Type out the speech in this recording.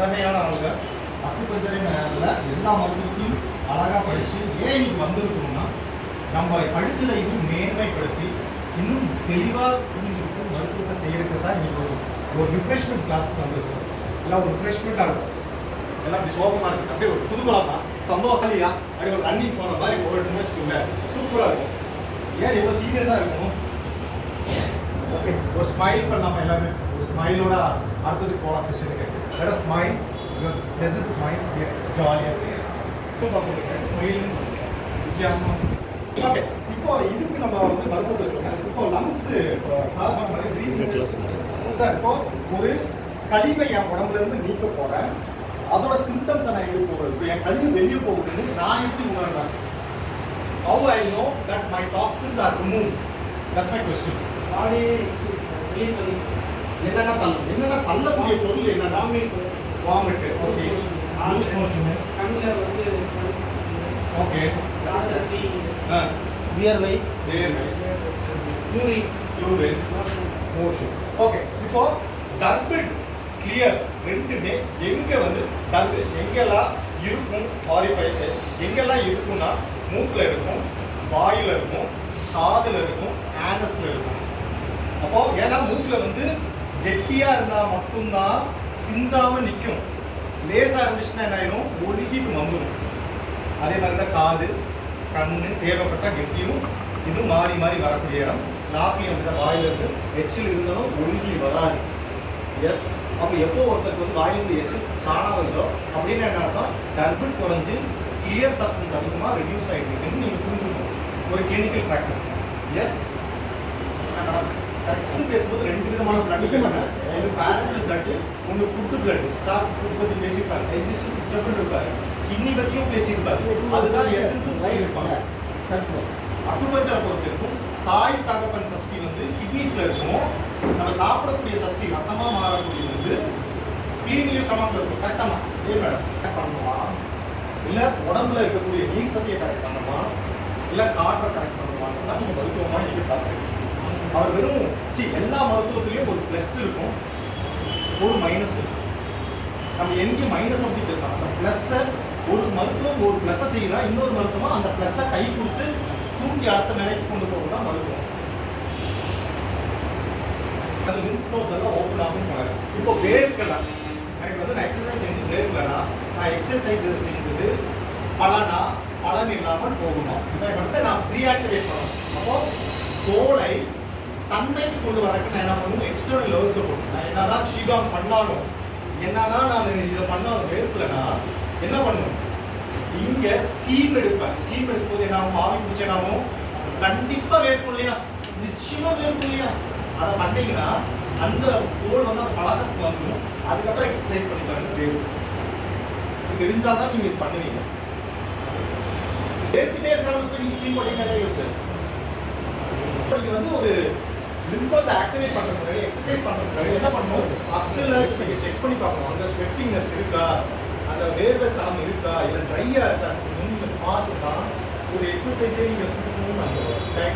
திறமையான ஆளுங்க. அக்குபஞ்சரை மேல எல்லா மருத்துவத்தையும் அழகாக படித்து ஏன் இன்னைக்கு வந்திருக்கணும்னா நம்ம படித்ததை இன்னும் மேன்மைப்படுத்தி இன்னும் தெளிவாக புரிஞ்சுக்கிட்டு மருத்துவத்தை செய்யறதுக்கு தான் இன்னைக்கு ஒரு ஒரு ரிஃப்ரெஷ்மெண்ட் கிளாஸ்க்கு வந்திருக்கோம். எல்லாம் ஒரு ரிஃப்ரெஷ்மெண்ட்டாக இருக்கும். எல்லாம் இப்படி சோகமாக இருக்குது அப்படியே ஒரு புதுகுலமா சந்தோஷம் அப்படி ஒரு ரன்னிங் போன மாதிரி ஓடணும்னு வச்சுக்கோங்க சூப்பராக இருக்கும். ஏன் இவ்வளோ சீரியஸாக இருக்கணும்? ஓகே ஒரு ஸ்மைல் பண்ணலாமா எல்லாமே ஸ்மைலோட அடுத்தது போகலாம் செஷனுக்கு வேற ஸ்மைல் ப்ளசன்ட் ஸ்மைல் ஜாலியாக ஸ்மைல் வித்தியாசமாக ஓகே இப்போ இதுக்கு நம்ம வந்து மருத்துவத்தை வச்சுக்கோங்க. இப்போ லங்ஸ் சார் சொன்ன மாதிரி. சார் இப்போ ஒரு கழிவை என் உடம்புல இருந்து நீக்க போறேன். அதோட சிம்டம்ஸை நான் எப்படி போகிறது இப்போ என் கழிவு வெளியே போகுதுன்னு நான் எப்படி உணர்றேன்? How I know that my toxins are removed? That's my question. என்னென்ன தள்ளும் என்னென்ன தள்ளக்கூடிய பொருள் என்னென்னா வாமிட் ஓகே லூஸ் மோஷன் கண்ணில் வந்து ஓகே. வியர்வை. வேர்வை யூரின். யூரின். மோஷன். ஓகே இப்போ டர்பிட் கிளியர் ரெண்டுமே எங்க வந்து டர்பிட் எங்கெல்லாம் இருக்கும் ஆரிஃபை எங்கெல்லாம் இருக்கும்னா மூக்குல இருக்கும் வாயில இருக்கும் காதுல இருக்கும் ஆனஸ்ல இருக்கும். அப்போ ஏன்னா மூக்குல வந்து கெட்டியாக இருந்தால் மட்டும்தான் சிந்தாமல் நிற்கும் லேசாக இருந்துச்சுன்னா என்ன ஆயிரும்? ஒழுகிட்டு வந்துடும் அதே மாதிரி தான் காது கண்ணு தேவைப்பட்ட கெட்டியும் இது மாறி மாறி வரக்கூடிய இடம். நாப்பி வந்து வாயிலிருந்து எச்சில் இருந்தாலும் ஒழுகி வராது. எஸ் அப்போ எப்போ ஒருத்தருக்கு வந்து வாயிலிருந்து எச்சில் காணா இருந்தோ அப்படின்னு என்ன அர்த்தம்? டர்பிட் குறைஞ்சு கிளியர் சப்ஸ்டன்ஸ் அதிகமாக ரெடியூஸ் ஆகிட்டு இருக்குன்னு நீங்கள் புரிஞ்சுக்கணும். ஒரு கிளினிக்கல் ப்ராக்டிஸ் எஸ் பேசும்போது ரெண்டு விதமான பிளட் ஒன்று பேரபிள் பிளட் ஒன்று ஃபுட்டு பிளட் சார் ஃபுட் பற்றி பேசியிருப்பாரு டைஜஸ்டிவ் சிஸ்டம் இருப்பாரு. கிட்னி பற்றியும் பேசியிருப்பாரு. அதுதான் எசன்ஸ் சொல்லியிருப்பாங்க அக்குபஞ்சரை பொறுத்த இருக்கும் தாய் தகப்பன் சக்தி வந்து கிட்னிஸ்ல இருக்கும். நம்ம சாப்பிடக்கூடிய சக்தி ரத்தமா மாறக்கூடியது. வந்து ஸ்பீனிலையும் ஸ்டமக்ல இருக்கும். கரெக்டாமா ஏ மேடம் கரெக்ட் பண்ணுமா? இல்ல உடம்புல இருக்கக்கூடிய நீர் சக்தியை கரெக்ட் பண்ணுமா? இல்ல காற்றை கரெக்ட் பண்ணுமா தான் நீங்க மருத்துவமா நீங்க பார்க்குறீங்க அவர் வெறும் சி எல்லா மருத்துவத்துலேயும் ஒரு ப்ளஸ் இருக்கும். ஒரு மைனஸ் இருக்கும் நம்ம எங்கேயும் மைனஸ் அப்படி பேசலாம்? அந்த ப்ளஸ்ஸை ஒரு மருத்துவம் ஒரு ப்ளஸ்ஸை செய்யுதா இன்னொரு மருத்துவம் அந்த ப்ளஸ்ஸை கை கொடுத்து தூக்கி அடுத்த நிலைக்கு கொண்டு போகிறது தான் மருத்துவம். அந்த லிம்ஃப் நோட்ஸ் எல்லாம் ஓப்பன் ஆகும்னு சொன்னாங்க இப்போ வேர்க்கலாம் எனக்கு வந்து நான் எக்ஸசைஸ் செஞ்சு வேர்க்கலைன்னா நான் எக்ஸசைஸ் செஞ்சது பலனா பலன் இல்லாமல் போகுமா? இதை வந்து நான் ரீஆக்டிவேட் பண்ணணும். அப்போ தோலை தன்மைக்கு கொண்டு வரக்கு நான் என்ன பண்ணுவேன் எக்ஸ்டர்னல் லெவல்ஸை போடணும் நான் என்னதான் ஷீகாங் பண்ணாலும் என்னதான் நான் இதை பண்ணாலும் வேர்க்கலைன்னா என்ன பண்ணுவேன் இங்கே ஸ்டீம் எடுப்பேன். ஸ்டீம் எடுக்கும்போது என்ன ஆகும்? ஆவி பிடிச்ச என்ன வேர்க்கும் இல்லையா? நிச்சயமாக வேர்க்கும் இல்லையா? அதை பண்ணீங்கன்னா அந்த தோல் வந்து அந்த பழக்கத்துக்கு வந்துடும் அதுக்கப்புறம் எக்ஸசைஸ் பண்ணிக்கலாம் தேர்வு வேர்க்கும் தெரிஞ்சால் தான் நீங்கள் இது பண்ணுவீங்க. வேர்த்துட்டே இருக்கிறவங்களுக்கு நீங்கள் ஸ்டீம் போட்டீங்கன்னா யோசிச்சு வந்து ஒரு லிம்பஸ் ஆக்டிவேட் பண்றது முன்னாடி எக்ஸசைஸ் பண்றது முன்னாடி என்ன பண்ணணும் அப்டில் நீங்கள் செக் பண்ணி பார்க்கணும். அந்த ஸ்வெட்டிங்னஸ் இருக்கா? அந்த வேர்வை தரம் இருக்கா? இல்லை ட்ரையாக இருக்கா? நீங்க பார்த்து தான் ஒரு எக்ஸசைஸே நீங்கள் கொடுக்கணும்னு நான் சொல்லுவேன்